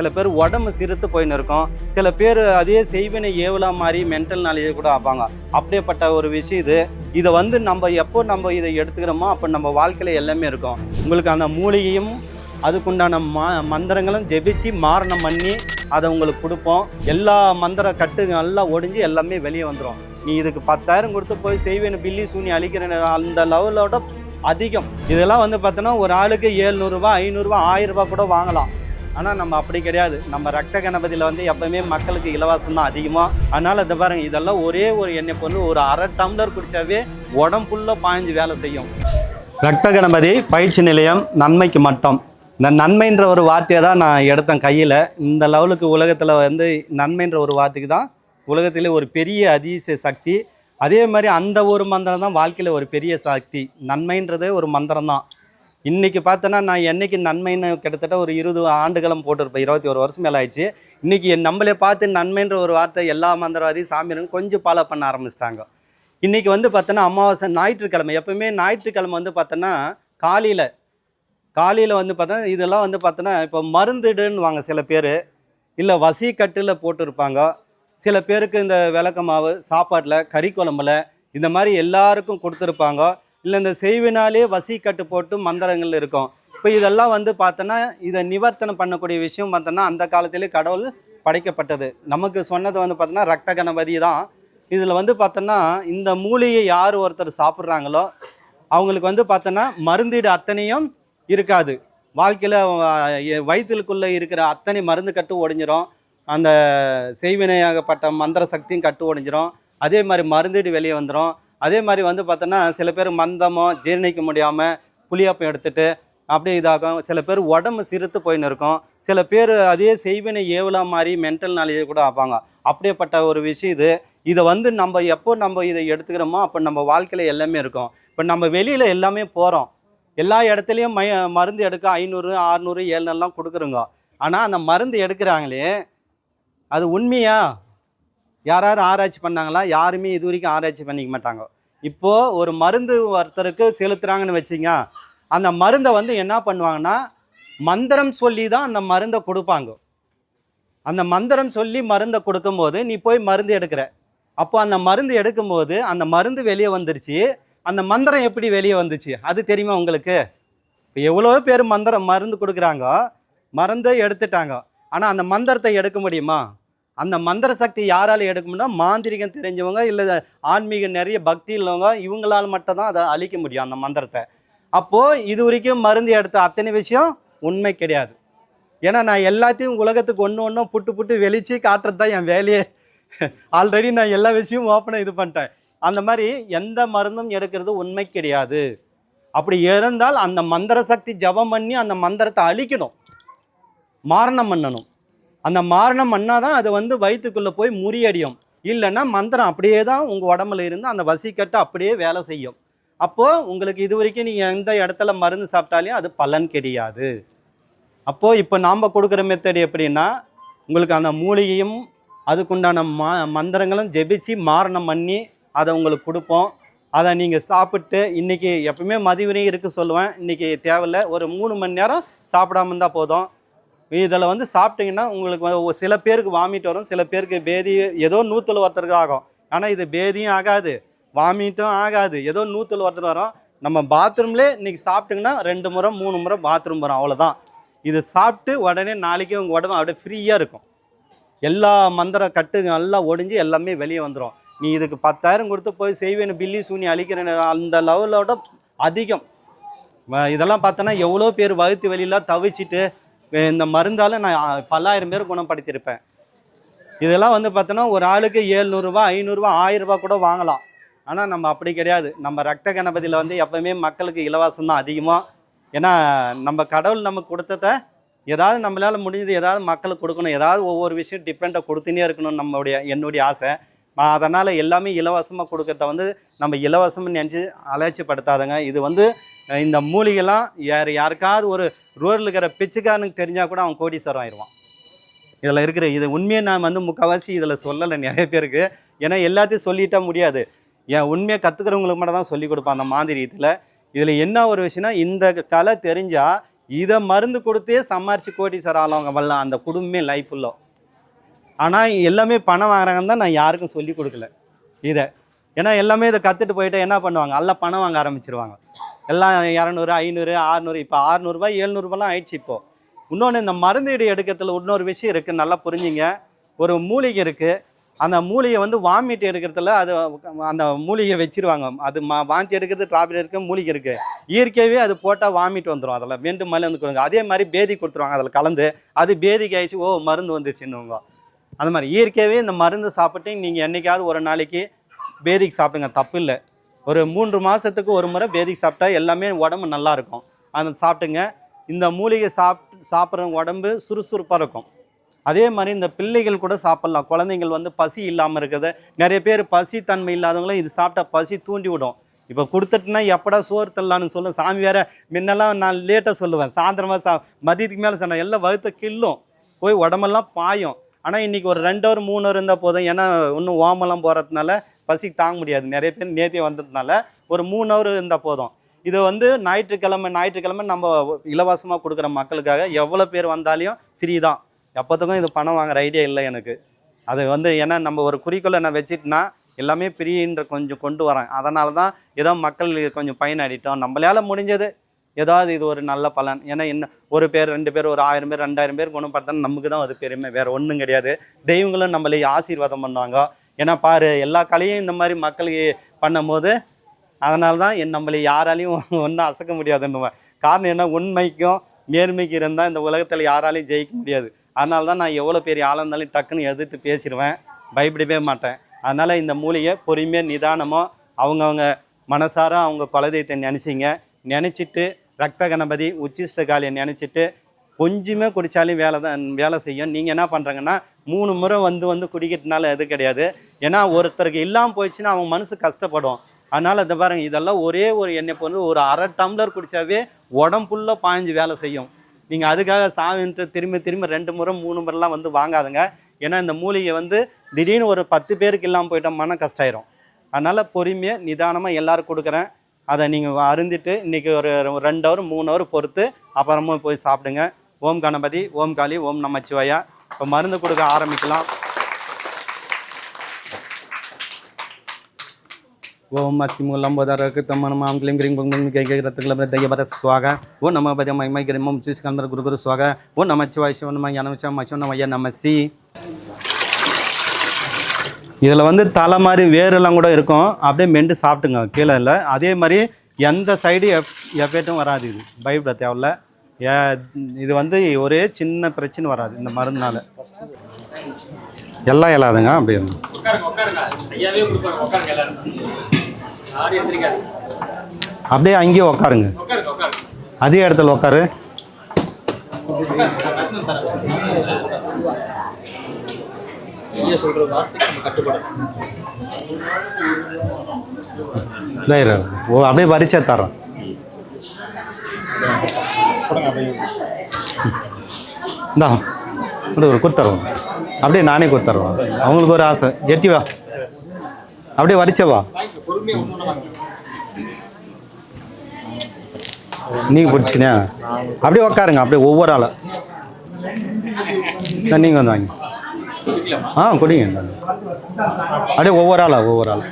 சில பேர் உடம்பு சிறுத்து போயின்னு இருக்கும். சில பேர் அதே செய்வினை ஏவலா மாதிரி மென்டல் நாலேஜ் கூட ஆப்பாங்க. அப்படியேப்பட்ட ஒரு விஷயம் இது. இதை வந்து நம்ம எப்போ நம்ம இதை எடுத்துக்கிறோமோ அப்போ நம்ம வாழ்க்கையில் எல்லாமே இருக்கும். உங்களுக்கு அந்த மூலிகையும் அதுக்குண்டான மா மந்திரங்களும் ஜெபிச்சு மாரணம் பண்ணி அதை உங்களுக்கு கொடுப்போம். எல்லா மந்திர கட்டுங்க எல்லாம் ஒடிஞ்சு எல்லாமே வெளியே வந்துடும் நீ இதுக்கு பத்தாயிரம் கொடுத்து போய் செய்வேன் பில்லி சூனி அழிக்கிற அந்த லெவலோட அதிகம். இதெல்லாம் வந்து பார்த்தோன்னா ஒரு ஆளுக்கு ஏழ்நூறுரூவா ஐநூறுரூவா ஆயிரம் ரூபாய் கூட வாங்கலாம். ஆனால் நம்ம அப்படி கிடையாது. நம்ம ரத்த கணபதியில் வந்து எப்பவுமே மக்களுக்கு இலவசம் தான் அதிகமாக அதனால் இதை பாருங்க இதெல்லாம் ஒரே ஒரு எண்ணெய் பொருள் ஒரு அரை டம்ளர் குடித்தாவே உடம்புள்ள பாய்ஞ்சு வேலை செய்யும். ரத்த கணபதி பயிற்சி நிலையம் நன்மைக்கு மட்டும். இந்த நன்மைன்ற ஒரு வார்த்தையை தான் நான் எடுத்தேன் கையில். இந்த லெவலுக்கு உலகத்தில் வந்து நன்மைன்ற ஒரு வார்த்தைக்கு தான் உலகத்திலே ஒரு பெரிய அதிசய சக்தி. அதே மாதிரி அந்த ஒரு மந்திரம் தான் வாழ்க்கையில் ஒரு பெரிய சக்தி. நன்மைன்றதே ஒரு மந்திரம் தான். இன்றைக்கி பார்த்தோன்னா நான் என்றைக்கு நன்மைன்னு கிட்டத்தட்ட ஒரு இருபது ஆண்டுகளும் போட்டிருப்பேன். இருபத்தி ஒரு வருஷம் மேலே ஆயிடுச்சு. இன்றைக்கி நம்மளே பார்த்து நன்மைன்ற ஒரு வார்த்தை எல்லா மந்திரவாதி சாமியாரும் கொஞ்சம் ஃபாலோ பண்ண ஆரம்பிச்சிட்டாங்க. இன்றைக்கி வந்து பார்த்தோன்னா அமாவாசை ஞாயிற்றுக்கிழமை எப்பவுமே ஞாயிற்றுக்கிழமை வந்து பார்த்தோன்னா காலையில் காலையில் வந்து பார்த்தோன்னா இதெல்லாம் வந்து பார்த்தோன்னா இப்போ மருந்துடுன்னு வாங்க சில பேர். இல்லை வசி கட்டில் போட்டிருப்பாங்க. சில பேருக்கு இந்த விளக்க மாவு சாப்பாட்டில் கறி குழம்புல இந்த மாதிரி எல்லாருக்கும் கொடுத்துருப்பாங்க. இல்லை இந்த செய்வினாலே வசி கட்டு போட்டு மந்திரங்கள் இருக்கும். இப்போ இதெல்லாம் வந்து பார்த்தோன்னா இதை நிவர்த்தனம் பண்ணக்கூடிய விஷயம் பார்த்தோன்னா அந்த காலத்திலே கடவுள் படைக்கப்பட்டது. நமக்கு சொன்னது வந்து பார்த்தோன்னா ரத்த கணபதி தான். இதில் வந்து பார்த்தோன்னா இந்த மூலிகை யார் ஒருத்தர் சாப்பிட்றாங்களோ அவங்களுக்கு வந்து பார்த்தோன்னா மருந்தீடு அத்தனையும் இருக்காது. வாழ்க்கையில் வயிற்றுக்குள்ளே இருக்கிற அத்தனை மருந்து கட்டு ஒடிஞ்சிரும். அந்த செய்வினையாகப்பட்ட மந்திர சக்தியும் கட்டு ஒடிஞ்சிரும். அதே மாதிரி மருந்தீடு வெளியே வந்துடும் அதே மாதிரி வந்து பார்த்தோன்னா சில பேர் மந்தமோ ஜீரணிக்க முடியாமல் புளியாப்பம் எடுத்துட்டு அப்படியே இதாகும். சில பேர் உடம்பு சிறுத்து போயின்னு இருக்கும். சில பேர் அதே செய்வினை ஏவலா மாதிரி மென்டல் நாலேஜ் கூட ஆப்பாங்க. அப்படியேப்பட்ட ஒரு விஷயம் இது. இதை வந்து நம்ம எப்போ நம்ம இதை எடுத்துக்கிறோமோ அப்போ நம்ம வாழ்க்கையில் எல்லாமே இருக்கும். இப்போ நம்ம வெளியில் எல்லாமே போகிறோம் எல்லா இடத்துலையும் மை மருந்து எடுக்க ஐநூறு ஆறுநூறு ஏழ்நூறுலாம் கொடுக்குறோங்க. ஆனால் அந்த மருந்து எடுக்கிறாங்களே அது உண்மையா? யாராவது ஆராய்ச்சி பண்ணாங்களா? யாருமே இது வரைக்கும் ஆராய்ச்சி பண்ணிக்க மாட்டாங்க. இப்போது ஒரு மருந்து ஒருத்தருக்கு செலுத்துகிறாங்கன்னு வச்சிங்க அந்த மருந்தை வந்து என்ன பண்ணுவாங்கன்னா மந்திரம் சொல்லி தான் அந்த மருந்தை கொடுப்பாங்க. அந்த மந்திரம் சொல்லி மருந்தை கொடுக்கும்போது நீ போய் மருந்து எடுக்கிற. அப்போ அந்த மருந்து எடுக்கும்போது அந்த மருந்து வெளியே வந்துருச்சு. அந்த மந்திரம் எப்படி வெளியே வந்துச்சு? அது தெரியுமா உங்களுக்கு? இப்போ எவ்வளோ பேர் மந்திரம் மருந்து கொடுக்குறாங்க. மருந்தை எடுத்துட்டாங்க. ஆனால் அந்த மந்திரத்தை எடுக்க முடியுமா? அந்த மந்திர சக்தி யாரால் எடுக்கணும்னா மாந்திரிகம் தெரிஞ்சவங்க இல்லை ஆன்மீக நிறைய பக்தி உள்ளவங்க இவங்களால் மட்டும்தான் அதை அழிக்க முடியும் அந்த மந்திரத்தை. அப்போது இது வரைக்கும் மருந்து எடுத்த அத்தனை விஷயம் உண்மை கிடையாது. ஏன்னா நான் எல்லாத்தையும் உலகத்துக்கு ஒன்று ஒன்றும் புட்டு புட்டு வெளிச்சு காட்டுறது தான் என் வேலையே. ஆல்ரெடி நான் எல்லா விஷயமும் ஓப்பனாக இது பண்ணிட்டேன். அந்த மாதிரி எந்த மருந்தும் எடுக்கிறது உண்மை கிடையாது. அப்படி இருந்தால் அந்த மந்திர சக்தி ஜபம் பண்ணி அந்த மந்திரத்தை அழிக்கணும். மாரணம் பண்ணணும். அந்த மாரணம் பண்ணால் தான் அது வந்து வயிற்றுக்குள்ளே போய் முறியடியும். இல்லைன்னா மந்திரம் அப்படியே தான் உங்கள் உடம்புல இருந்து அந்த வசிக்கட்டை அப்படியே வேலை செய்யும். அப்போது உங்களுக்கு இது வரைக்கும் நீங்கள் எந்த இடத்துல மருந்து சாப்பிட்டாலையும் அது பலன் கிடையாது. அப்போது இப்போ நாம் கொடுக்குற மெத்தடு எப்படின்னா உங்களுக்கு அந்த மூலிகையும் அதுக்குண்டான மா மந்திரங்களும் ஜெபிச்சு மாரணம் பண்ணி அதை உங்களுக்கு கொடுப்போம். அதை நீங்கள் சாப்பிட்டு இன்றைக்கி எப்பவுமே மதிவினையும் இருக்க சொல்லுவேன். இன்றைக்கி தேவையில்ல. ஒரு மூணு மணி நேரம் சாப்பிடாம இருந்தால் போதும். இதில் வந்து சாப்பிட்டீங்கன்னா உங்களுக்கு சில பேருக்கு வாமிட் வரும் சில பேருக்கு பேதி ஏதோ நூற்றுல ஒருத்தருக்கு ஆகும். ஆனால் இது பேதியும் ஆகாது வாமிட்டும் ஆகாது. ஏதோ நூற்றுல ஒருத்தர் வரும். நம்ம பாத்ரூம்லேயே இன்றைக்கி சாப்பிட்டிங்கன்னா ரெண்டு முறை மூணு முறை பாத்ரூம் வரும் அவ்வளோதான் இது சாப்பிட்டு உடனே நாளைக்கு உங்கள் உடம்பு அப்படியே ஃப்ரீயாக இருக்கும். எல்லா மந்திர கட்டுங்க எல்லாம் ஒடிஞ்சு எல்லாமே வெளியே வந்துடும் நீ இதுக்கு பத்தாயிரம் கொடுத்து போய் செய்வேன்னு பில்லி சூனி அழிக்கிறேன்னு அந்த லெவலோட அதிகம். இதெல்லாம் பார்த்தோன்னா எவ்வளோ பேர் வகுத்து வெளியெல்லாம் தவிச்சிட்டு இந்த மருந்தால் நான் பல்லாயிரம் பேர் குணப்படுத்தியிருப்பேன். இதெல்லாம் வந்து பார்த்தோன்னா ஒரு ஆளுக்கு ஏழ்நூறுரூவா ஐநூறுரூவா ஆயிரரூபா கூட வாங்கலாம். ஆனால் நம்ம அப்படி கிடையாது. நம்ம ரத்த கணபதியில் வந்து எப்போவுமே மக்களுக்கு இலவசம் தான் அதிகமாக ஏன்னா நம்ம கடவுள் நமக்கு கொடுத்தத ஏதாவது நம்மளால் முடிஞ்சது ஏதாவது மக்களுக்கு கொடுக்கணும். ஏதாவது ஒவ்வொரு விஷயம் டிஃப்ரெண்ட்டாக கொடுத்துனே இருக்கணும் நம்மளுடைய என்னுடைய ஆசை. அதனால் எல்லாமே இலவசமாக கொடுக்கறத வந்து நம்ம இலவசம்னு நினச்சி அலட்சிப்படுத்தாதங்க இது வந்து இந்த மூலிகைலாம் யார் யாருக்காவது ஒரு ரோடில் இருக்கிற பிச்சுக்காரனுக்கு தெரிஞ்சால் கூட அவன் கோடீஸ்வரம் ஆயிடுவான். இதில் இருக்கிற இது உண்மையை நான் வந்து முக்கால்வாசி இதில் சொல்லலை நிறைய பேருக்கு. ஏன்னா எல்லாத்தையும் சொல்லிட்டா முடியாது. என் உண்மையை கற்றுக்கிறவங்களுக்கு மட்டும் தான் சொல்லி கொடுப்பேன் அந்த மாதிரி இதில் என்ன ஒரு விஷயம்னா இந்த கலை தெரிஞ்சால் இதை மருந்து கொடுத்தே சம்பாரிச்சு கோட்டீஸ்வரம் ஆளவங்க வரலாம் அந்த குடும்பமே லைஃப் உள்ள. ஆனால் எல்லாமே பணம் வாங்குறாங்கன்னு தான் நான் யாருக்கும் சொல்லி கொடுக்கல. இதை. ஏன்னா எல்லாமே இதை கற்றுட்டு போயிட்டு என்ன பண்ணுவாங்க? எல்லாம் பணம் வாங்க ஆரம்பிச்சிருவாங்க. எல்லாம் இரநூறு ஐநூறு ஆறுநூறு இப்போ ஆறுநூறுபா ஏழ்நூறுபாலாம் ஆயிடுச்சு இப்போது இன்னொன்று இந்த மருந்தீடு எடுக்கிறதுல இன்னொரு விஷயம் இருக்குது நல்லா புரிஞ்சுங்க. ஒரு மூலிகை இருக்குது அந்த மூலிகை வந்து வாமிட் எடுக்கிறதுல அது அந்த மூலிகை வச்சிருவாங்க. அது மா வாந்தி எடுக்கிறது ட்ராபில் இருக்குது மூலிகை இருக்குது இயற்கையாகவே அது போட்டால் வாமிட் வந்துடும் அதில் வேண்டு மேலே வந்து கொடுங்க. அதே மாதிரி பேதி கொடுத்துருவாங்க. அதில் கலந்து அது பேதிக்கு ஆயிடுச்சு ஓ மருந்து வந்துருச்சுன்னுவாங்க. அந்த மாதிரி இயற்கையாகவே இந்த மருந்து சாப்பிட்டு நீங்கள் என்றைக்காவது ஒரு நாளைக்கு பேதிக்கு சாப்பிடுங்க. தப்பு இல்லை. ஒரு மூன்று மாதத்துக்கு ஒரு முறை பேதிக்கு சாப்பிட்டா எல்லாமே உடம்பு நல்லா இருக்கும். அதை சாப்பிட்டுங்க. இந்த மூலிகை சாப்பிட்டு சாப்பிட்ற உடம்பு சுறுசுறுப்பாக இருக்கும். அதே மாதிரி இந்த பிள்ளைகள் கூட சாப்பிட்லாம். குழந்தைங்கள் வந்து பசி இல்லாமல் இருக்குது. நிறைய பேர் பசி தன்மை இல்லாதவங்களும் இது சாப்பிட்டா பசி தூண்டி விடும். இப்போ கொடுத்துட்டுனா எப்படா சோறு தரலான்னு சொல்லும். சாமி வேற முன்னெல்லாம் நான் லேட்டாக சொல்லுவேன். சாயந்தரமாக சா மதியத்துக்கு மேலே சொன்னேன். எல்லாம் வகுத்த கில்லும் போய் உடம்பெல்லாம் பாயும். ஆனால் இன்றைக்கி ஒரு ரெண்டு ஹவர் மூணு ஹவர் இருந்தால் போதும். ஏன்னா இன்னும் ஓமெல்லாம் போகிறதுனால பசிக்கு தாங்க முடியாது. நிறைய பேர் நேத்தியம் வந்ததுனால ஒரு மூணு ஹவர் இருந்தால் போதும். இது வந்து ஞாயிற்றுக்கிழமை ஞாயிற்றுக்கிழமை நம்ம இலவசமாக கொடுக்குற மக்களுக்காக எவ்வளோ பேர் வந்தாலையும் ஃப்ரீ தான். எப்போத்துக்கும் இது பணம் வாங்குற ஐடியா இல்லை எனக்கு. அது வந்து ஏன்னா நம்ம ஒரு குறிக்கோளை நான் வச்சுட்டுனா எல்லாமே ஃப்ரீன்ற கொஞ்சம் கொண்டு வரேன் அதனால தான் ஏதோ மக்கள் கொஞ்சம் பயனடிட்டோம் நம்மளால முடிஞ்சது ஏதாவது இது ஒரு நல்ல பலன். ஏன்னா என்ன ஒரு பேர் ரெண்டு பேர் ஒரு ஆயிரம் பேர் ரெண்டாயிரம் பேர் குணப்படுத்தா நமக்கு தான் அது பெருமை. வேறு ஒன்றும் கிடையாது. தெய்வங்களும் நம்மளை ஆசீர்வாதம் பண்ணுவாங்க. ஏன்னா பாரு எல்லா கலையும் இந்த மாதிரி மக்களுக்கு பண்ணும்போது அதனால தான் என் நம்மளை யாராலையும் ஒன்றும் அசைக்க முடியாதுன்னுவேன். காரணம் என்ன? உண்மைக்கும் நேர்மைக்கு இருந்தால் இந்த உலகத்தில் யாராலையும் ஜெயிக்க முடியாது. அதனால தான் நான் எவ்வளோ பெரிய ஆளாக இருந்தாலும் டக்குன்னு எதிர்த்து பேசிடுவேன். பயப்படவே மாட்டேன். அதனால் இந்த மூலிகை பொறுமையாக நிதானமாக அவங்கவுங்க மனசார அவங்க குலதெய்வத்தை நினச்சிங்க. நினச்சிட்டு ரத்த கணபதி உச்சிஷ்ட காளியை நினச்சிட்டு கொஞ்சமே குடித்தாலும் வேலை தான் வேலை செய்யும். நீங்கள் என்ன பண்ணுறாங்கன்னா மூணு முறை வந்து வந்து குடிக்கிறதுனால எது கிடையாது. ஏன்னா ஒருத்தருக்கு இல்லாமல் போயிடுச்சுன்னா அவங்க மனசு கஷ்டப்படும். அதனால் இந்த பாருங்க இதெல்லாம் ஒரே ஒரு எண்ணெய் பொண்ணு ஒரு அரை டம்ளர் குடித்தாவே உடம்புள்ள பாஞ்சு வேலை செய்யும். நீங்கள் அதுக்காக சாவின்ட்டு திரும்பி திரும்பி ரெண்டு முறை மூணு முறைலாம் வந்து வாங்காதுங்க. ஏன்னா இந்த மூலிகை வந்து திடீர்னு ஒரு பத்து பேருக்கு இல்லாமல் போயிட்டோம் மன கஷ்டாயிரும் அதனால் பொறுமையாக நிதானமாக எல்லோரும் கொடுக்குறேன். அதை நீங்கள் அருந்திட்டு இன்றைக்கி ஒரு ரெண்டு ஹவர் மூணு ஹவர் பொறுத்து அப்புறமா போய் சாப்பிடுங்க. ஓம் கணபதி ஓம் காளி ஓம் நமச்சிவாயா இப்போ மருந்து கொடுக்க ஆரம்பிக்கலாம். ஓம் அஸ்திமுலம் தம்மன மாம் கிளிம் கிரிங் பொங் கை கை ரத்துக்கள தையபத சுவாக. ஓ நம பத மை கிரமம் சிஸ்கந்தர குரு குரு சுவாக. ஓ நமச்சிவாய் சிவனம ஐயா நம்ம நமசி இதில் வந்து தலை மாதிரி வேரெல்லாம் கூட இருக்கும். அப்படியே மெண்டு சாப்பிட்டுங்க கீழே இல்லை. அதே மாதிரி எந்த சைடு எஃப் எஃபெக்ட்டும் வராது இது. பயப்பட தேவையில்ல. ஏ இது வந்து ஒரே சின்ன பிரச்சனை வராது இந்த மருந்துனால. எல்லாம் இல்லாதுங்க அப்படி அப்படியே அங்கேயே உக்காருங்க. உட்காருங்க அதே இடத்துல உட்காரு ஐயா சொல்ற வார்த்தைக்கு நம்ம கட்டுப்படும். ஓ அப்படியே வரிச்சே தரோம் இந்தா ஒரு கொடுத்துருவோம் அப்படியே நானே கொடுத்துருவோம் அவங்களுக்கு ஒரு ஆசை. எட்டி வா. அப்படியே வரிச்சே வா. வாங்கிக்க பொறுமையா ஒன்று வாங்க நீங்கள் பிடிச்சிக்கினே அப்படியே உக்காருங்க அப்படியே ஒவ்வொரு ஆளும் நீங்கள் வந்து வாங்க. ஆ குடிங்க. அப்படியே ஒவ்வொரு ஆளா ஒவ்வொரு ஆள்?